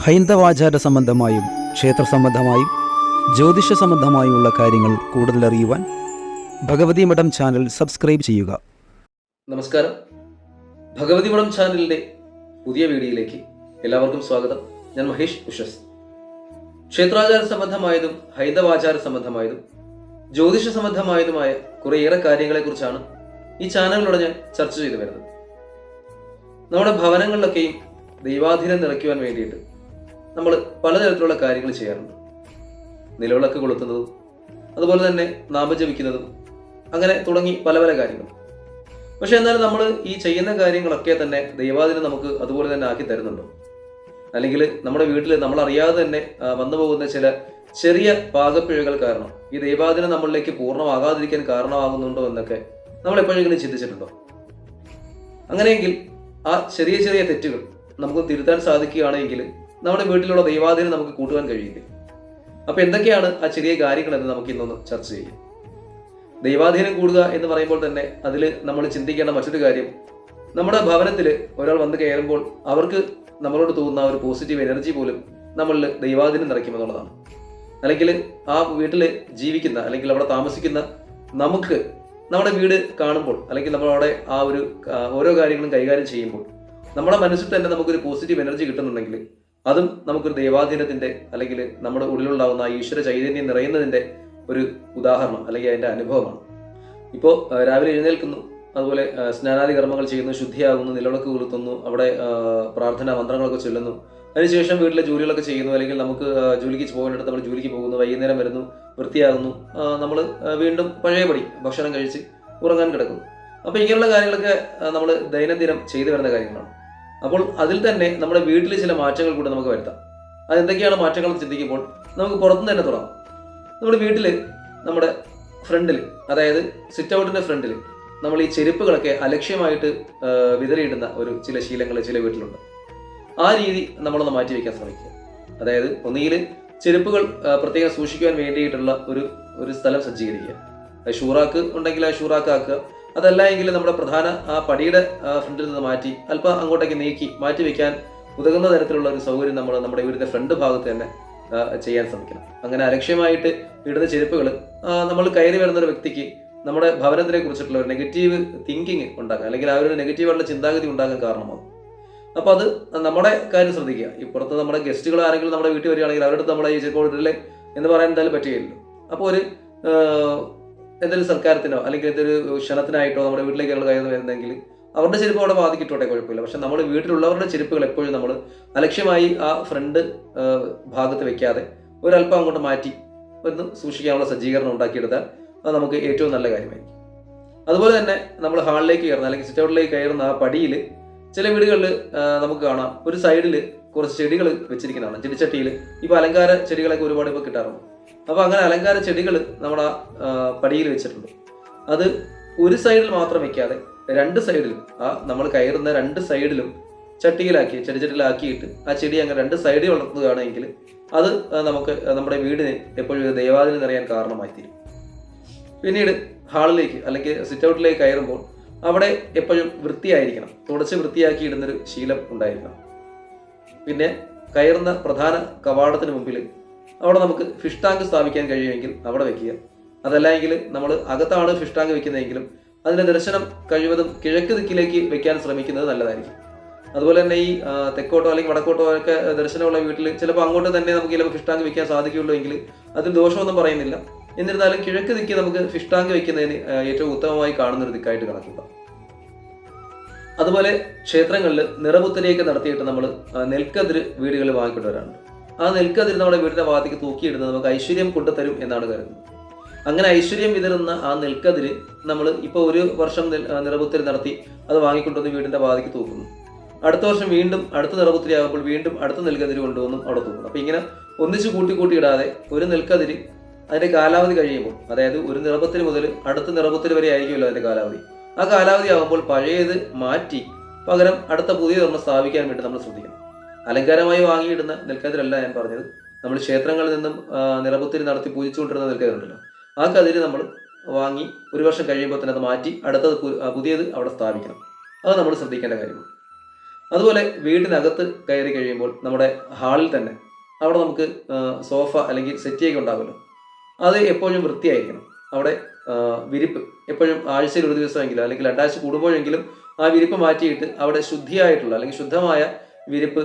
ഹൈന്ദവാചാര സംബന്ധമായും ക്ഷേത്ര സംബന്ധമായും ജ്യോതിഷ സംബന്ധമായുമുള്ള കാര്യങ്ങൾ കൂടുതൽ അറിയുവാൻ ഭഗവതി മഠം ചാനൽ സബ്സ്ക്രൈബ് ചെയ്യുക. നമസ്കാരം. ഭഗവതി മഠം ചാനലിന്റെ പുതിയ വീഡിയോയിലേക്ക് എല്ലാവർക്കും സ്വാഗതം. ഞാൻ മഹേഷ് ഉഷസ്. ക്ഷേത്രാചാര സംബന്ധമായതും ഹൈന്ദവാചാര സംബന്ധമായതും ജ്യോതിഷ സംബന്ധമായതുമായ കുറേയേറെ കാര്യങ്ങളെക്കുറിച്ചാണ് ഈ ചാനലിലൂടെ ഞാൻ ചർച്ച ചെയ്തു വരുന്നത്. നമ്മുടെ ഭവനങ്ങളിലൊക്കെയും ദൈവാധീനം നിറയ്ക്കുവാൻ വേണ്ടിയിട്ട് നമ്മൾ പലതരത്തിലുള്ള കാര്യങ്ങൾ ചെയ്യാറുണ്ട്. നിലവിളക്ക് കൊളുത്തുന്നതും അതുപോലെ തന്നെ നാമജപിക്കുന്നതും അങ്ങനെ തുടങ്ങി പല പല കാര്യങ്ങൾ. പക്ഷെ എന്നാലും നമ്മൾ ഈ ചെയ്യുന്ന കാര്യങ്ങളൊക്കെ തന്നെ ദൈവാദിനെ നമുക്ക് അതുപോലെ തന്നെ ആക്കി തരുന്നുണ്ടോ. അല്ലെങ്കിൽ നമ്മുടെ വീട്ടിൽ നമ്മൾ അറിയാതെ തന്നെ വന്നു പോകുന്ന ചില ചെറിയ പാകപ്പിഴകൾ കാരണം ഈ ദൈവാദിനം നമ്മളിലേക്ക് പൂർണമാകാതിരിക്കാൻ കാരണമാകുന്നുണ്ടോ എന്നൊക്കെ നമ്മൾ എപ്പോഴെങ്കിലും ചിന്തിച്ചിട്ടുണ്ടോ? അങ്ങനെയെങ്കിൽ ആ ചെറിയ ചെറിയ തെറ്റുകൾ നമുക്ക് തിരുത്താൻ സാധിക്കുകയാണെങ്കിൽ നമ്മുടെ വീട്ടിലുള്ള ദൈവാധീനം നമുക്ക് കൂട്ടുവാൻ കഴിയില്ല? അപ്പൊ എന്തൊക്കെയാണ് ആ ചെറിയ കാര്യങ്ങൾ എന്ന് നമുക്ക് ഇന്നൊന്ന് ചർച്ച ചെയ്യാം. ദൈവാധീനം കൂടുക എന്ന് പറയുമ്പോൾ തന്നെ അതിൽ നമ്മൾ ചിന്തിക്കേണ്ട മറ്റൊരു കാര്യം നമ്മുടെ ഭവനത്തിൽ ഒരാൾ വന്ന് കയറുമ്പോൾ അവർക്ക് നമ്മളോട് തോന്നുന്ന ഒരു പോസിറ്റീവ് എനർജി പോലും നമ്മളിൽ ദൈവാധീനം നിറയ്ക്കുമെന്നുള്ളതാണ്. അല്ലെങ്കിൽ ആ വീട്ടിൽ ജീവിക്കുന്ന അല്ലെങ്കിൽ അവിടെ താമസിക്കുന്ന നമുക്ക് നമ്മുടെ വീട് കാണുമ്പോൾ അല്ലെങ്കിൽ നമ്മളവിടെ ആ ഒരു ഓരോ കാര്യങ്ങളും കൈകാര്യം ചെയ്യുമ്പോൾ നമ്മുടെ മനസ്സിൽ തന്നെ നമുക്കൊരു പോസിറ്റീവ് എനർജി കിട്ടുന്നുണ്ടെങ്കിൽ അതും നമുക്കൊരു ദൈവാധീനത്തിന്റെ അല്ലെങ്കിൽ നമ്മുടെ ഉള്ളിലുണ്ടാവുന്ന ഈശ്വര ചൈതന്യം നിറയുന്നതിന്റെ ഒരു ഉദാഹരണം അല്ലെങ്കിൽ അതിന്റെ അനുഭവമാണ്. ഇപ്പോൾ രാവിലെ എഴുന്നേൽക്കുന്നു. അതുപോലെ സ്നാനാദി കർമ്മങ്ങൾ ചെയ്യുന്നു ശുദ്ധിയാകുന്നു നിലവിളക്ക് കൊളുത്തുന്നു അവിടെ പ്രാർത്ഥനാ മന്ത്രങ്ങളൊക്കെ ചൊല്ലുന്നു. അതിനുശേഷം വീട്ടിലെ ജോലികളൊക്കെ ചെയ്യുന്നു അല്ലെങ്കിൽ നമുക്ക് ജോലിക്ക് പോകേണ്ടത് നമ്മൾ ജോലിക്ക് പോകുന്നു വൈകുന്നേരം വരുന്നു വൃത്തിയാകുന്നു നമ്മൾ വീണ്ടും പഴയപടി ഭക്ഷണം കഴിച്ച് ഉറങ്ങാൻ കിടക്കുന്നു. അപ്പോൾ ഇങ്ങനെയുള്ള കാര്യങ്ങളൊക്കെ നമ്മൾ ദൈനംദിനം ചെയ്തു വരുന്ന കാര്യങ്ങളാണ്. അപ്പോൾ അതിൽ തന്നെ നമ്മുടെ വീട്ടിൽ ചില മാറ്റങ്ങൾ കൂടെ നമുക്ക് വരുത്താം. അതെന്തൊക്കെയാണ് മാറ്റങ്ങൾ എന്ന് ചിന്തിക്കുമ്പോൾ നമുക്ക് പുറത്തുനിന്ന് തന്നെ തുടങ്ങാം. നമ്മുടെ വീട്ടിൽ നമ്മുടെ ഫ്രണ്ടിൽ അതായത് സിറ്റ് ഔട്ടിന്റെ ഫ്രണ്ടിൽ നമ്മൾ ഈ ചെരുപ്പുകളൊക്കെ അലക്ഷ്യമായിട്ട് വിതറിയിടുന്ന ഒരു ചില ശീലങ്ങൾ ചില വീട്ടിലുണ്ട്. ആ രീതി നമ്മളൊന്ന് മാറ്റി വയ്ക്കാൻ ശ്രമിക്കുക. അതായത് ഒന്നുകിൽ ചെരുപ്പുകൾ പ്രത്യേകം സൂക്ഷിക്കുവാൻ വേണ്ടിയിട്ടുള്ള ഒരു ഒരു സ്ഥലം സജ്ജീകരിക്കുക. ഷൂറാക്ക് ഉണ്ടെങ്കിൽ ആ ഷൂറാക്ക് ആക്കുക അതല്ല എങ്കിൽ നമ്മുടെ പ്രധാന ആ പടിയുടെ ഫ്രണ്ടിൽ നിന്ന് മാറ്റി അല്പം അങ്ങോട്ടേക്ക് നീക്കി മാറ്റി വെക്കാൻ ഉതകുന്ന തരത്തിലുള്ള ഒരു സൗകര്യം നമ്മൾ നമ്മുടെ വീടിന്റെ ഫ്രണ്ട് ഭാഗത്ത് തന്നെ ചെയ്യാൻ ശ്രമിക്കണം. അങ്ങനെ അലക്ഷ്യമായിട്ട് ഇടുന്ന ചെരുപ്പുകൾ നമ്മൾ കയറി വരുന്ന ഒരു വ്യക്തിക്ക് നമ്മുടെ ഭവനത്തിനെ കുറിച്ചിട്ടുള്ള ഒരു നെഗറ്റീവ് തിങ്കിങ് ഉണ്ടാകാം അല്ലെങ്കിൽ ആ ഒരു നെഗറ്റീവായിട്ടുള്ള ചിന്താഗതി ഉണ്ടാകാൻ കാരണമാകും അപ്പോൾ അത് നമ്മുടെ കാര്യം ശ്രദ്ധിക്കുക. ഈ പുറത്ത് നമ്മുടെ ഗസ്റ്റുകൾ ആരെങ്കിലും നമ്മുടെ വീട്ടിൽ വരികയാണെങ്കിൽ അവരുടെ നമ്മുടെ ഈ ചെരുപ്പ് ഇടല്ലേ എന്ന് പറയാൻ എന്തായാലും പറ്റുകയില്ലല്ലോ. അപ്പോൾ ഒരു ആഹ്, എന്തെങ്കിലും സൽക്കാരത്തിനോ അല്ലെങ്കിൽ എന്തൊരു ക്ഷണത്തിനായിട്ടോ നമ്മുടെ വീട്ടിലേക്ക് നമ്മൾ കയറി വരുന്നെങ്കിൽ അവരുടെ ചെരുപ്പ് അവിടെ ബാധിക്കിട്ടോട്ടെ കുഴപ്പമില്ല. പക്ഷെ നമ്മൾ വീട്ടിലുള്ളവരുടെ ചെരുപ്പുകൾ എപ്പോഴും നമ്മൾ അലക്ഷ്യമായി ആ ഫ്രണ്ട് ഭാഗത്ത് വെക്കാതെ ഒരല്പം അങ്ങോട്ട് മാറ്റി ഒന്ന് സൂക്ഷിക്കാനുള്ള സജ്ജീകരണം ഉണ്ടാക്കിയെടുത്താൽ അത് നമുക്ക് ഏറ്റവും നല്ല കാര്യമായിരിക്കും. അതുപോലെ തന്നെ നമ്മൾ ഹാളിലേക്ക് കയറുന്ന അല്ലെങ്കിൽ സിറ്റ് ഔട്ടിലേക്ക് കയറുന്ന ആ പടിയിൽ ചില വീടുകളിൽ നമുക്ക് കാണാം. ഒരു സൈഡിൽ കുറച്ച് ചെടികൾ വെച്ചിരിക്കുന്നതാണ്. ചെടിച്ചട്ടിയിൽ ഇപ്പോൾ അലങ്കാര ചെടികളൊക്കെ ഒരുപാട് ഇപ്പോൾ കിട്ടാറുണ്ട്. അപ്പോൾ അങ്ങനെ അലങ്കാര ചെടികൾ നമ്മുടെ പടിയിൽ വെച്ചിട്ടുണ്ട്. അത് ഒരു സൈഡിൽ മാത്രം വെക്കാതെ രണ്ട് സൈഡിലും ആ നമ്മൾ കയറുന്ന രണ്ട് സൈഡിലും ചട്ടിയിലാക്കി ചെടിച്ചട്ടിയിലാക്കിയിട്ട് ആ ചെടി അങ്ങനെ രണ്ട് സൈഡിൽ വളർത്തുകയാണെങ്കിൽ അത് നമുക്ക് നമ്മുടെ വീടിന് എപ്പോഴും ഒരു നിറയാൻ കാരണമായി തീരും പിന്നീട് ഹാളിലേക്ക് അല്ലെങ്കിൽ സിറ്റ് ഔട്ടിലേക്ക് കയറുമ്പോൾ അവിടെ എപ്പോഴും വൃത്തിയായിരിക്കണം. തുടച്ച് വൃത്തിയാക്കി ഇടുന്നൊരു ശീലം ഉണ്ടായിരിക്കണം. പിന്നെ കയറുന്ന പ്രധാന കവാടത്തിന് മുമ്പിൽ അവിടെ നമുക്ക് ഫിഷ് ടാങ്ക് സ്ഥാപിക്കാൻ കഴിയുമെങ്കിൽ അവിടെ വെക്കുക. അതല്ല എങ്കിൽ നമ്മൾ അകത്താണ് ഫിഷ് ടാങ്ക് വെക്കുന്നതെങ്കിലും അതിന്റെ ദർശനം കഴിവതും കിഴക്ക് ദിക്കിലേക്ക് വെക്കാൻ ശ്രമിക്കുന്നത് നല്ലതായിരിക്കും. അതുപോലെ തന്നെ ഈ തെക്കോട്ടോ അല്ലെങ്കിൽ വടക്കോട്ടോ ഒക്കെ ദർശനമുള്ള വീട്ടിൽ ചിലപ്പോൾ അങ്ങോട്ട് തന്നെ നമുക്ക് ചിലപ്പോൾ ഫിഷ് ടാങ്ക് വെക്കാൻ സാധിക്കുകയുള്ളൂ എങ്കിൽ അതിൽ ദോഷമൊന്നും പറയുന്നില്ല. എന്നിരുന്നാലും കിഴക്ക് ദിക്ക് നമുക്ക് ഫിഷ് ടാങ്ക് വെക്കുന്നതിന് ഏറ്റവും ഉത്തമമായി കാണുന്ന ഒരു ദിക്കായിട്ട് കണക്കൂട്ടാം അതുപോലെ ക്ഷേത്രങ്ങളിൽ നിറപുത്തരിയൊക്കെ നടത്തിയിട്ട് നമ്മൾ നെൽക്കതിര് വീടുകളിൽ വാങ്ങിക്കൊണ്ടുവരാറുണ്ട്. ആ നെൽക്കതിര് നമ്മുടെ വീടിന്റെ ഭാഗത്തേക്ക് തൂക്കിയിടുന്നത് നമുക്ക് ഐശ്വര്യം കൊണ്ടുതരും എന്നാണ് കരുതുന്നത്. അങ്ങനെ ഐശ്വര്യം വിതരുന്ന ആ നെൽക്കതിര് നമ്മൾ ഇപ്പോൾ ഒരു വർഷം നിറപുത്തിരി നടത്തി അത് വാങ്ങിക്കൊണ്ടുവന്ന് വീടിന്റെ ഭാഗത്തേക്ക് തൂക്കുന്നു. അടുത്ത വർഷം വീണ്ടും അടുത്ത നിറപുത്തിരി ആകുമ്പോൾ വീണ്ടും അടുത്ത നെൽക്കതിര് കൊണ്ടുവന്നും അവിടെ തൂക്കുന്നു. അപ്പൊ ഇങ്ങനെ ഒന്നിച്ച് കൂട്ടി കൂട്ടി ഇടാതെ ഒരു നെൽക്കതിര് അതിന്റെ കാലാവധി കഴിയുമ്പോൾ അതായത് ഒരു നിറപത്തിന് മുതൽ അടുത്ത നിറപത്തിന് വരെ ആയിരിക്കുമല്ലോ അതിന്റെ കാലാവധി. ആ കാലാവധി ആകുമ്പോൾ പഴയത് മാറ്റി പകരം അടുത്ത പുതിയ ഒരെണ്ണം സ്ഥാപിക്കാൻ വേണ്ടി നമ്മൾ ശ്രദ്ധിക്കണം. അലങ്കാരമായി വാങ്ങിയിടുന്ന നെൽക്കതിരല്ല ഞാൻ പറഞ്ഞത്. നമ്മൾ ക്ഷേത്രങ്ങളിൽ നിന്നും നിറപുത്തിരി നടത്തി പൂജിച്ചുകൊണ്ടിരുന്ന നെൽക്കതിരുണ്ടല്ലോ. ആ കതിര് നമ്മൾ വാങ്ങി ഒരു വർഷം കഴിയുമ്പോൾ തന്നെ അത് മാറ്റി അടുത്തത് പുതിയത് അവിടെ സ്ഥാപിക്കണം. അത് നമ്മൾ ശ്രദ്ധിക്കേണ്ട കാര്യമാണ്. അതുപോലെ വീടിനകത്ത് കയറി കഴിയുമ്പോൾ നമ്മുടെ ഹാളിൽ തന്നെ അവിടെ നമുക്ക് സോഫ അല്ലെങ്കിൽ സെറ്റിയൊക്കെ ഉണ്ടാകുമല്ലോ അത് എപ്പോഴും വൃത്തിയായിരിക്കണം. അവിടെ വിരിപ്പ് എപ്പോഴും ആഴ്ചയിൽ ഒരു ദിവസമെങ്കിലും അല്ലെങ്കിൽ രണ്ടാഴ്ച കൂടുമ്പോഴെങ്കിലും ആ വിരിപ്പ് മാറ്റിയിട്ട് അവിടെ ശുദ്ധിയായിട്ടുള്ള അല്ലെങ്കിൽ ശുദ്ധമായ വിരിപ്പ്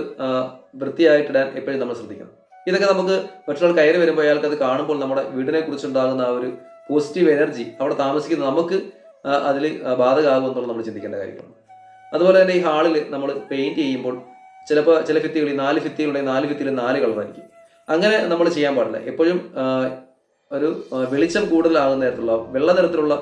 വൃത്തിയായിട്ടിടാൻ എപ്പോഴും നമ്മൾ ശ്രദ്ധിക്കണം. ഇതൊക്കെ നമുക്ക് മറ്റൊരാൾ കയറി വരുമ്പോൾ അയാൾക്ക് അത് കാണുമ്പോൾ നമ്മുടെ വീടിനെ കുറിച്ചുണ്ടാകുന്ന ആ ഒരു പോസിറ്റീവ് എനർജി അവിടെ താമസിക്കുന്ന നമുക്ക് അതിൽ ബാധകമാകും എന്നുള്ളത് നമ്മൾ ചിന്തിക്കേണ്ട കാര്യമാണ്. അതുപോലെ തന്നെ ഈ ഹാളിൽ നമ്മൾ പെയിന്റ് ചെയ്യുമ്പോൾ ചിലപ്പോൾ ചില ഭിത്തികൾ ഈ നാല് ഭിത്തികളുടെ നാല് ഭിത്തിയിൽ നാല് കളറായിരിക്കും അങ്ങനെ നമ്മൾ ചെയ്യാൻ പാടില്ല. എപ്പോഴും ഒരു വെളിച്ചം കൂടുതലാകുന്ന തരത്തിലുള്ള വെള്ള നിറത്തിലുള്ള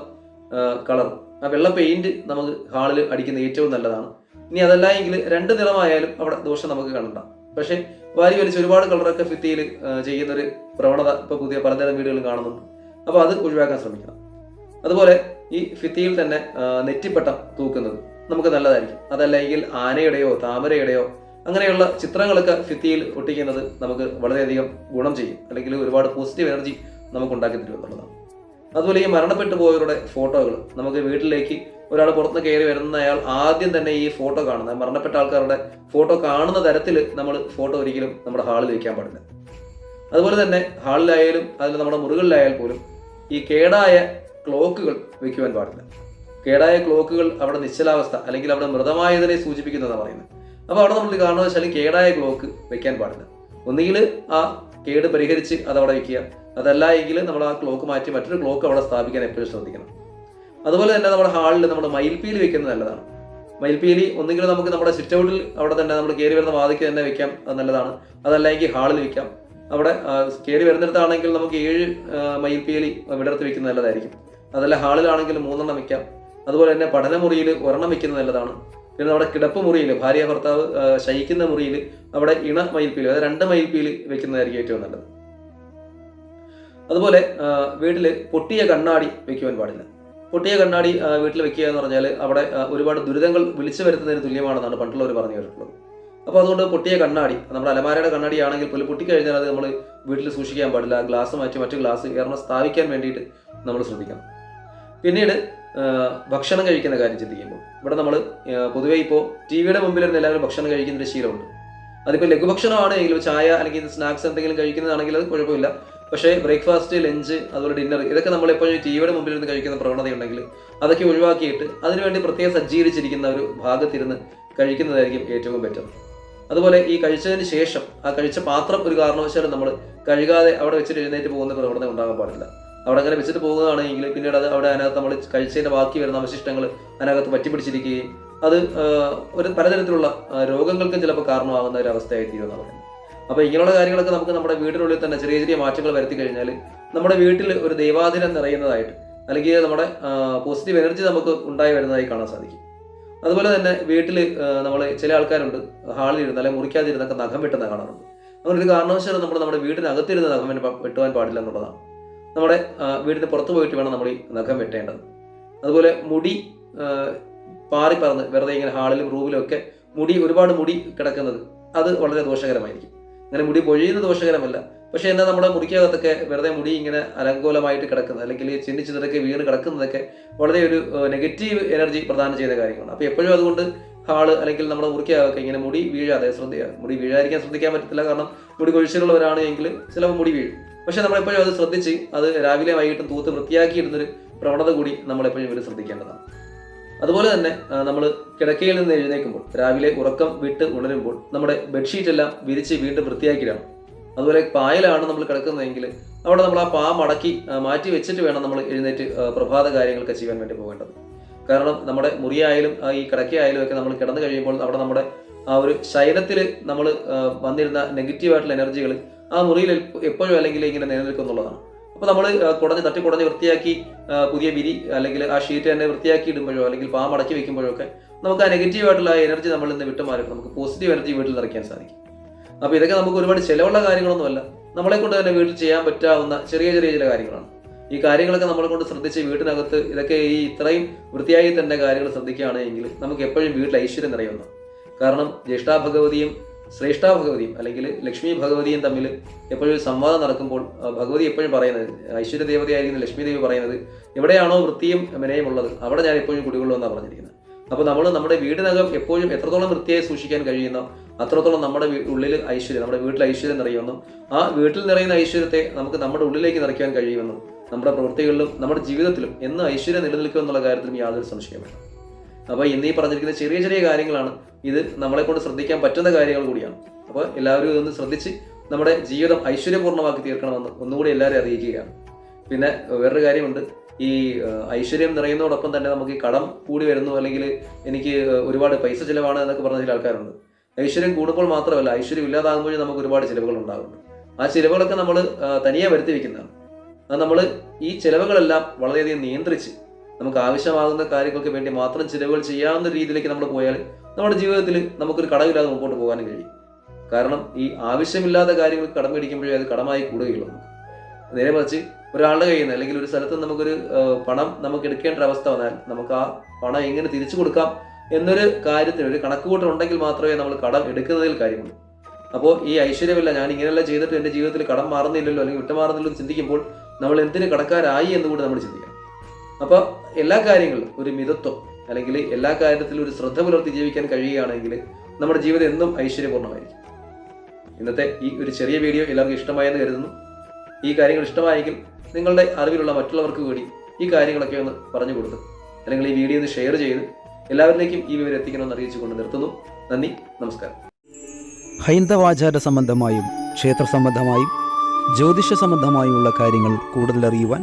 കളർ ആ വെള്ള പെയിന്റ് നമുക്ക് ഹാളിൽ അടിക്കുന്ന ഏറ്റവും നല്ലതാണ്. ഇനി അതല്ല എങ്കിൽ രണ്ട് നിറമായാലും അവിടെ ദോഷം നമുക്ക് കാണണ്ട. പക്ഷേ വാരി വലിച്ച് ഒരുപാട് കളറൊക്കെ ഫിത്തിയിൽ ചെയ്യുന്ന ഒരു പ്രവണത ഇപ്പോൾ പുതിയ പലതരം വീടുകളും കാണുന്നുണ്ട്. അപ്പോൾ അത് ഒഴിവാക്കാൻ ശ്രമിക്കണം. അതുപോലെ ഈ ഫിത്തിയിൽ തന്നെ നെറ്റിപ്പട്ടം തൂക്കുന്നത് നമുക്ക് നല്ലതായിരിക്കും. അതല്ലെങ്കിൽ ആനയുടെയോ താമരയുടെയോ അങ്ങനെയുള്ള ചിത്രങ്ങളൊക്കെ ഫിത്തിയിൽ ഒട്ടിക്കുന്നത് നമുക്ക് വളരെയധികം ഗുണം ചെയ്യും. അല്ലെങ്കിൽ ഒരുപാട് പോസിറ്റീവ് എനർജി നമുക്ക് ഉണ്ടാക്കി തരും എന്നുള്ളതാണ്. അതുപോലെ ഈ മരണപ്പെട്ടു പോയവരുടെ ഫോട്ടോകൾ നമുക്ക് വീട്ടിലേക്ക് ഒരാൾ പുറത്തുനിന്ന് കയറി വരുന്ന അയാൾ ആദ്യം തന്നെ ഈ ഫോട്ടോ കാണുന്നത്. മരണപ്പെട്ട ആൾക്കാരുടെ ഫോട്ടോ കാണുന്ന തരത്തിൽ നമ്മൾ ഫോട്ടോ ഒരിക്കലും നമ്മുടെ ഹാളിൽ വയ്ക്കാൻ പാടില്ല. അതുപോലെ തന്നെ ഹാളിലായാലും അതിൽ നമ്മുടെ മുറികളിലായാൽ പോലും ഈ കേടായ ക്ലോക്കുകൾ വയ്ക്കുവാൻ പാടില്ല. കേടായ ക്ലോക്കുകൾ അവിടെ നിശ്ചലാവസ്ഥ അല്ലെങ്കിൽ അവിടെ മൃതമായതിനെ സൂചിപ്പിക്കുന്നതാണ് പറയുന്നത്. അപ്പോൾ അവിടെ നമ്മൾ കാണുന്നത് വെച്ചാൽ കേടായ ക്ലോക്ക് വെക്കാൻ പാടില്ല. ഒന്നുകിൽ ആ കേട് പരിഹരിച്ച് അതവിടെ വയ്ക്കുക അതല്ല എങ്കിൽ നമ്മൾ ആ ക്ലോക്ക് മാറ്റി മറ്റൊരു ക്ലോക്ക് അവിടെ സ്ഥാപിക്കാൻ എപ്പോഴും ശ്രദ്ധിക്കണം. അതുപോലെ തന്നെ നമ്മുടെ ഹാളിൽ നമ്മൾ മയിൽപ്പീലി വെക്കുന്നത് നല്ലതാണ്. മയിൽപ്പീലി ഒന്നുകിൽ നമുക്ക് നമ്മുടെ സിറ്റ് ഔട്ടിൽ അവിടെ തന്നെ നമ്മൾ കയറി വരുന്ന വാതിക്ക് തന്നെ വെക്കാം അത് നല്ലതാണ്. അതല്ലെങ്കിൽ ഹാളിൽ വെക്കാം. അവിടെ കയറി വരുന്നിടത്താണെങ്കിൽ നമുക്ക് ഏഴ് മയിൽപ്പീലി വിടർത്തി വെക്കുന്നത് നല്ലതായിരിക്കും. അതല്ല ഹാളിലാണെങ്കിൽ മൂന്നെണ്ണം വെക്കാം. അതുപോലെ തന്നെ പഠനമുറിയിൽ ഒരെണ്ണം വെക്കുന്നത് നല്ലതാണ്. പിന്നെ നമ്മുടെ കിടപ്പ് മുറിയിൽ ഭാര്യ ഭർത്താവ് ശയിക്കുന്ന മുറിയിൽ അവിടെ ഇണ മയിൽപ്പീലി അതായത് രണ്ട് മയിൽപ്പീലി വെക്കുന്നതായിരിക്കും ഏറ്റവും നല്ലത്. അതുപോലെ വീട്ടിൽ പൊട്ടിയ കണ്ണാടി വെക്കുവാൻ പാടില്ല. പൊട്ടിയ കണ്ണാടി വീട്ടിൽ വെക്കുക എന്ന് പറഞ്ഞാൽ അവിടെ ഒരുപാട് ദുരിതങ്ങൾ വിളിച്ചു വരുത്തുന്നതിന് തുല്യമാണെന്നാണ് പണ്ടുള്ളവർ പറഞ്ഞു കേട്ടിട്ടുള്ളത് അപ്പോൾ അതുകൊണ്ട് പൊട്ടിയ കണ്ണാടി നമ്മുടെ അലമാരയുടെ കണ്ണാടിയാണെങ്കിൽ പോലും പൊട്ടിക്കഴിഞ്ഞാൽ അത് നമ്മൾ വീട്ടിൽ സൂക്ഷിക്കാൻ പാടില്ല ഗ്ലാസ് മാറ്റി മറ്റു ഗ്ലാസ് കാരണം സ്ഥാപിക്കാൻ വേണ്ടിയിട്ട് നമ്മൾ ശ്രദ്ധിക്കണം. പിന്നീട് ഭക്ഷണം കഴിക്കുന്ന കാര്യം ചിന്തിക്കുമ്പോൾ. ഇവിടെ നമ്മൾ പൊതുവേ ഇപ്പോൾ ടി വിയുടെ മുമ്പിലിരുന്ന് എല്ലാവരും ഭക്ഷണം കഴിക്കുന്നൊരു ശീലമുണ്ട്. അതിപ്പോൾ ലഘുഭക്ഷണമാണ് എങ്കിലും ചായ അല്ലെങ്കിൽ സ്നാക്സ് എന്തെങ്കിലും കഴിക്കുന്നതാണെങ്കിൽ അത് കുഴപ്പമില്ല. പക്ഷേ ബ്രേക്ക്ഫാസ്റ്റ് ലഞ്ച് അതുപോലെ ഡിന്നർ ഇതൊക്കെ നമ്മൾ എപ്പോഴും ടി വിയുടെ മുമ്പിൽ ഇരുന്ന് കഴിക്കുന്ന പ്രവണതയുണ്ടെങ്കിൽ അതൊക്കെ ഒഴിവാക്കിയിട്ട് അതിനുവേണ്ടി പ്രത്യേകം സജ്ജീകരിച്ചിരിക്കുന്ന ഒരു ഭാഗത്തിരുന്ന് കഴിക്കുന്നതായിരിക്കും ഏറ്റവും ബെറ്റർ അതുപോലെ ഈ കഴിച്ചതിന് ശേഷം ആ കഴിച്ച പാത്രം ഒരു കാരണവശാലും നമ്മൾ കഴുകാതെ അവിടെ വെച്ചിട്ട് എഴുന്നേറ്റ് പോകുന്ന പ്രവണത ഉണ്ടാകാൻ പാടില്ല. അവിടെ അങ്ങനെ വെച്ചിട്ട് പോകുകയാണെങ്കിൽ പിന്നീട് അത് അവിടെ അതിനകത്ത് നമ്മൾ കഴിച്ചതിന്റെ ബാക്കി വരുന്ന അവശിഷ്ടങ്ങൾ അതിനകത്ത് പറ്റിപ്പിടിച്ചിരിക്കുകയും അത് ഒരു പലതരത്തിലുള്ള രോഗങ്ങൾക്കും ചിലപ്പോൾ കാരണമാകുന്ന ഒരു അവസ്ഥയായി തീരുമെന്ന് പറയുന്നത്. അപ്പോൾ ഇങ്ങനെയുള്ള കാര്യങ്ങളൊക്കെ നമുക്ക് നമ്മുടെ വീടിനുള്ളിൽ തന്നെ ചെറിയ ചെറിയ മാറ്റങ്ങൾ വരുത്തി കഴിഞ്ഞാൽ നമ്മുടെ വീട്ടിൽ ഒരു ദൈവാദിനം നിറയുന്നതായിട്ട് അല്ലെങ്കിൽ നമ്മുടെ പോസിറ്റീവ് എനർജി നമുക്ക് ഉണ്ടായി വരുന്നതായി കാണാൻ സാധിക്കും. അതുപോലെ തന്നെ വീട്ടിൽ നമ്മൾ ചില ആൾക്കാരുണ്ട് ഹാളിലിരുന്ന് അല്ലെങ്കിൽ മുറിക്കാതിരുന്നൊക്കെ നഖം വെട്ടുന്ന കാണാറുണ്ട്. അങ്ങനെ ഒരു കാരണവശാലും നമ്മൾ നമ്മുടെ വീടിനകത്തിരുന്ന് നഖം വെട്ട- വെട്ടുവാൻ പാടില്ല എന്നുള്ളതാണ്. നമ്മുടെ വീടിന് പുറത്ത് പോയിട്ട് വേണം നമ്മൾ ഈ നഖം വെട്ടേണ്ടത്. അതുപോലെ മുടി പാറി പറന്ന് വെറുതെ ഇങ്ങനെ ഹാളിലും റൂമിലും ഒക്കെ മുടി ഒരുപാട് മുടി കിടക്കുന്നത് അത് വളരെ ദോഷകരമായിരിക്കും. അങ്ങനെ മുടി പൊഴിയുന്നത് ദോഷകരമല്ല. പക്ഷേ എന്നാൽ നമ്മുടെ മുറിക്കകത്തൊക്കെ വെറുതെ മുടി ഇങ്ങനെ അലങ്കോലമായിട്ട് കിടക്കുന്നത് അല്ലെങ്കിൽ ചിന്നിച്ചിതൊക്കെ വീണ് കിടക്കുന്നതൊക്കെ വളരെ ഒരു നെഗറ്റീവ് എനർജി പ്രദാനം ചെയ്ത കാര്യങ്ങളാണ്. അപ്പോൾ എപ്പോഴും അതുകൊണ്ട് ഹാൾ അല്ലെങ്കിൽ നമ്മുടെ മുറിക്കകത്തൊക്കെ ഇങ്ങനെ മുടി വീഴാതെ ശ്രദ്ധിക്കുക. മുടി വീഴാതിരിക്കാൻ ശ്രദ്ധിക്കാൻ പറ്റത്തില്ല. കാരണം മുടി കൊഴിച്ചിലുള്ളവരാണ് എങ്കിൽ ചിലപ്പോൾ മുടി വീഴും. പക്ഷെ നമ്മളെപ്പോഴും അത് ശ്രദ്ധിച്ച് അത് രാവിലെ വൈകിട്ടും തൂത്ത് വൃത്തിയാക്കി ഇടുന്നൊരു പ്രവണത കൂടി നമ്മളെപ്പോഴും ഇവർ ശ്രദ്ധിക്കേണ്ടതാണ്. അതുപോലെ തന്നെ നമ്മൾ കിടക്കയിൽ നിന്ന് എഴുന്നേൽക്കുമ്പോൾ രാവിലെ ഉറക്കം വിട്ട് ഉണരുമ്പോൾ നമ്മുടെ ബെഡ്ഷീറ്റ് എല്ലാം വിരിച്ച് വീണ്ടും വൃത്തിയാക്കിയിടണം. അതുപോലെ പായലാണ് നമ്മൾ കിടക്കുന്നതെങ്കിൽ അവിടെ നമ്മൾ ആ പാ മടക്കി മാറ്റി വെച്ചിട്ട് വേണം നമ്മൾ എഴുന്നേറ്റ് പ്രഭാത കാര്യങ്ങളൊക്കെ ചെയ്യാൻ വേണ്ടി പോകേണ്ടത്. കാരണം നമ്മുടെ മുറിയായാലും ഈ കിടക്കയായാലും ഒക്കെ നമ്മൾ കിടന്നു കഴിയുമ്പോൾ അവിടെ നമ്മുടെ ആ ഒരു ശരീരത്തിൽ നമ്മൾ വന്നിരുന്ന നെഗറ്റീവായിട്ടുള്ള എനർജികൾ ആ മുറിയിൽ എപ്പോഴും അല്ലെങ്കിൽ ഇങ്ങനെ നിലനിൽക്കുന്നുള്ളതാണ് അപ്പോൾ നമ്മൾ കുടഞ്ഞ് തട്ടി കുടഞ്ഞ് വൃത്തിയാക്കി പുതിയ വിരി അല്ലെങ്കിൽ ആ ഷീറ്റ് തന്നെ വൃത്തിയാക്കി ഇടുമ്പോഴോ അല്ലെങ്കിൽ പാമ്പ് അടക്കി വെക്കുമ്പോഴോ ഒക്കെ നമുക്ക് ആ നെഗറ്റീവ് ആയിട്ടുള്ള എനർജി നമ്മളിൽ നിന്ന് നമുക്ക് പോസിറ്റീവ് എനർജി വീട്ടിൽ നിറയ്ക്കാൻ സാധിക്കും. അപ്പോൾ ഇതൊക്കെ നമുക്ക് ഒരുപാട് ചിലവുള്ള കാര്യങ്ങളൊന്നുമല്ല. നമ്മളെ കൊണ്ട് തന്നെ വീട്ടിൽ ചെയ്യാൻ പറ്റാവുന്ന ചെറിയ ചെറിയ ചില കാര്യങ്ങളാണ്. ഈ കാര്യങ്ങളൊക്കെ നമ്മളെ കൊണ്ട് ശ്രദ്ധിച്ച് വീട്ടിനകത്ത് ഇതൊക്കെ ഈ ഇത്രയും വൃത്തിയായി തന്നെ കാര്യങ്ങൾ ശ്രദ്ധിക്കുകയാണെങ്കിൽ നമുക്ക് എപ്പോഴും വീട്ടിൽ ഐശ്വര്യം നിറയുന്നു കാരണം ജ്യേഷ്ഠാ ഭഗവതിയും ശ്രേഷ്ഠാ ഭഗവതിയും അല്ലെങ്കിൽ ലക്ഷ്മി ഭഗവതിയും തമ്മിൽ എപ്പോഴും സംവാദം നടക്കുമ്പോൾ ഭഗവതി എപ്പോഴും പറയുന്നത് ഐശ്വര്യ ദേവതയായിരിക്കുന്ന ലക്ഷ്മി ദേവി പറയുന്നത് എവിടെയാണോ വൃത്തിയും വിനയം ഉള്ളത് അവിടെ ഞാൻ എപ്പോഴും കുടികൊള്ളുമെന്നാണ് പറഞ്ഞിരിക്കുന്നത്. അപ്പോൾ നമ്മൾ നമ്മുടെ വീടിനകം എപ്പോഴും എത്രത്തോളം വൃത്തിയായി സൂക്ഷിക്കാൻ കഴിയുന്നോ അത്രത്തോളം നമ്മുടെ ഉള്ളിൽ ഐശ്വര്യം നമ്മുടെ വീട്ടിൽ ഐശ്വര്യം നിറയുമെന്നും ആ വീട്ടിൽ നിറയുന്ന ഐശ്വര്യത്തെ നമുക്ക് നമ്മുടെ ഉള്ളിലേക്ക് നിറയ്ക്കാൻ കഴിയുമെന്നും നമ്മുടെ പ്രവൃത്തികളിലും നമ്മുടെ ജീവിതത്തിലും എന്ന് ഐശ്വര്യം നിലനിൽക്കുമെന്നുള്ള കാര്യത്തിലും യാതൊരു സംശയമില്ല അപ്പോൾ ഈ പറഞ്ഞിരിക്കുന്ന ചെറിയ ചെറിയ കാര്യങ്ങളാണ് ഇത് നമ്മളെ കൊണ്ട് ശ്രദ്ധിക്കാൻ പറ്റുന്ന കാര്യങ്ങൾ കൂടിയാണ്. അപ്പോൾ എല്ലാവരും ഇതൊന്ന് ശ്രദ്ധിച്ച് നമ്മുടെ ജീവിതം ഐശ്വര്യപൂർണമാക്കി തീർക്കണമെന്ന് ഒന്നുകൂടി എല്ലാവരും അറിയിക്കുകയാണ്. പിന്നെ വേറൊരു കാര്യമുണ്ട്. ഈ ഐശ്വര്യം നിറയുന്നതോടൊപ്പം തന്നെ നമുക്ക് കടം കൂടി വരുന്നു അല്ലെങ്കിൽ എനിക്ക് ഒരുപാട് പൈസ ചിലവാണ് എന്നൊക്കെ പറഞ്ഞ ചില ആൾക്കാരുണ്ട്. ഐശ്വര്യം കൂടുമ്പോൾ മാത്രമല്ല ഐശ്വര്യം ഇല്ലാതാകുമ്പോഴും നമുക്ക് ഒരുപാട് ചിലവുകൾ ഉണ്ടാകുന്നുണ്ട് ആ ചിലവുകളൊക്കെ നമ്മൾ തനിയെ വരുത്തി വെക്കുന്നതാണ്. അത് നമ്മൾ ഈ ചിലവുകളെല്ലാം വളരെയധികം നിയന്ത്രിച്ച് നമുക്ക് ആവശ്യമാകുന്ന കാര്യങ്ങൾക്ക് വേണ്ടി മാത്രം ചിലവുകൾ ചെയ്യാവുന്ന രീതിയിലേക്ക് നമ്മൾ പോയാൽ നമ്മുടെ ജീവിതത്തിൽ നമുക്കൊരു കടമില്ലാതെ മുമ്പോട്ട് പോകാനും കഴിയും. കാരണം ഈ ആവശ്യമില്ലാത്ത കാര്യങ്ങൾ കടം മേടിക്കുമ്പോഴേ അത് കടമായി കൂടുകയുള്ളൂ. നമുക്ക് നേരെ മറിച്ച് ഒരാളുടെ കയ്യിൽ നിന്ന് അല്ലെങ്കിൽ ഒരു സ്ഥലത്ത് നമുക്കൊരു പണം നമുക്ക് എടുക്കേണ്ട അവസ്ഥ വന്നാൽ നമുക്ക് ആ പണം എങ്ങനെ തിരിച്ചു കൊടുക്കാം എന്നൊരു കാര്യത്തിന് ഒരു കണക്കുകൂട്ടൽ ഉണ്ടെങ്കിൽ മാത്രമേ നമ്മൾ കടം എടുക്കുന്നതിൽ കാര്യമുള്ളൂ. അപ്പോൾ ഈ ഐശ്വര്യമില്ല ഞാൻ ഇങ്ങനെയല്ല ചെയ്തിട്ട് എന്റെ ജീവിതത്തിൽ കടം മാറുന്നില്ലല്ലോ അല്ലെങ്കിൽ വിട്ടുമാറുന്നില്ലല്ലോ എന്ന് ചിന്തിക്കുമ്പോൾ നമ്മൾ എന്തിന് കടക്കാരായി എന്ന് കൂടി നമ്മൾ ചിന്തിക്കണം. അപ്പോൾ എല്ലാ കാര്യങ്ങളിലും ഒരു മിതത്വം അല്ലെങ്കിൽ എല്ലാ കാര്യത്തിലും ഒരു ശ്രദ്ധ പുലർത്തി ജീവിക്കാൻ കഴിയുകയാണെങ്കിൽ നമ്മുടെ ജീവിതം എന്നും ഐശ്വര്യപൂർണമായിരിക്കും ഇന്നത്തെ ഈ ഒരു ചെറിയ വീഡിയോ എല്ലാവർക്കും ഇഷ്ടമായെന്ന് കരുതുന്നു. ഈ കാര്യങ്ങൾ ഇഷ്ടമായെങ്കിൽ നിങ്ങളുടെ അറിവിലുള്ള മറ്റുള്ളവർക്ക് കൂടി ഈ കാര്യങ്ങളൊക്കെ ഒന്ന് പറഞ്ഞു കൊടുത്ത് അല്ലെങ്കിൽ ഈ വീഡിയോ ഒന്ന് ഷെയർ ചെയ്ത് എല്ലാവരിലേക്കും ഈ വിവരം എത്തിക്കണമെന്ന് അറിയിച്ചുകൊണ്ട് നിർത്തുന്നു. നന്ദി നമസ്കാരം. ഹൈന്ദവാചാര സംബന്ധമായും ക്ഷേത്ര സംബന്ധമായും ജ്യോതിഷ സംബന്ധമായുമുള്ള കാര്യങ്ങൾ കൂടുതൽ അറിയുവാൻ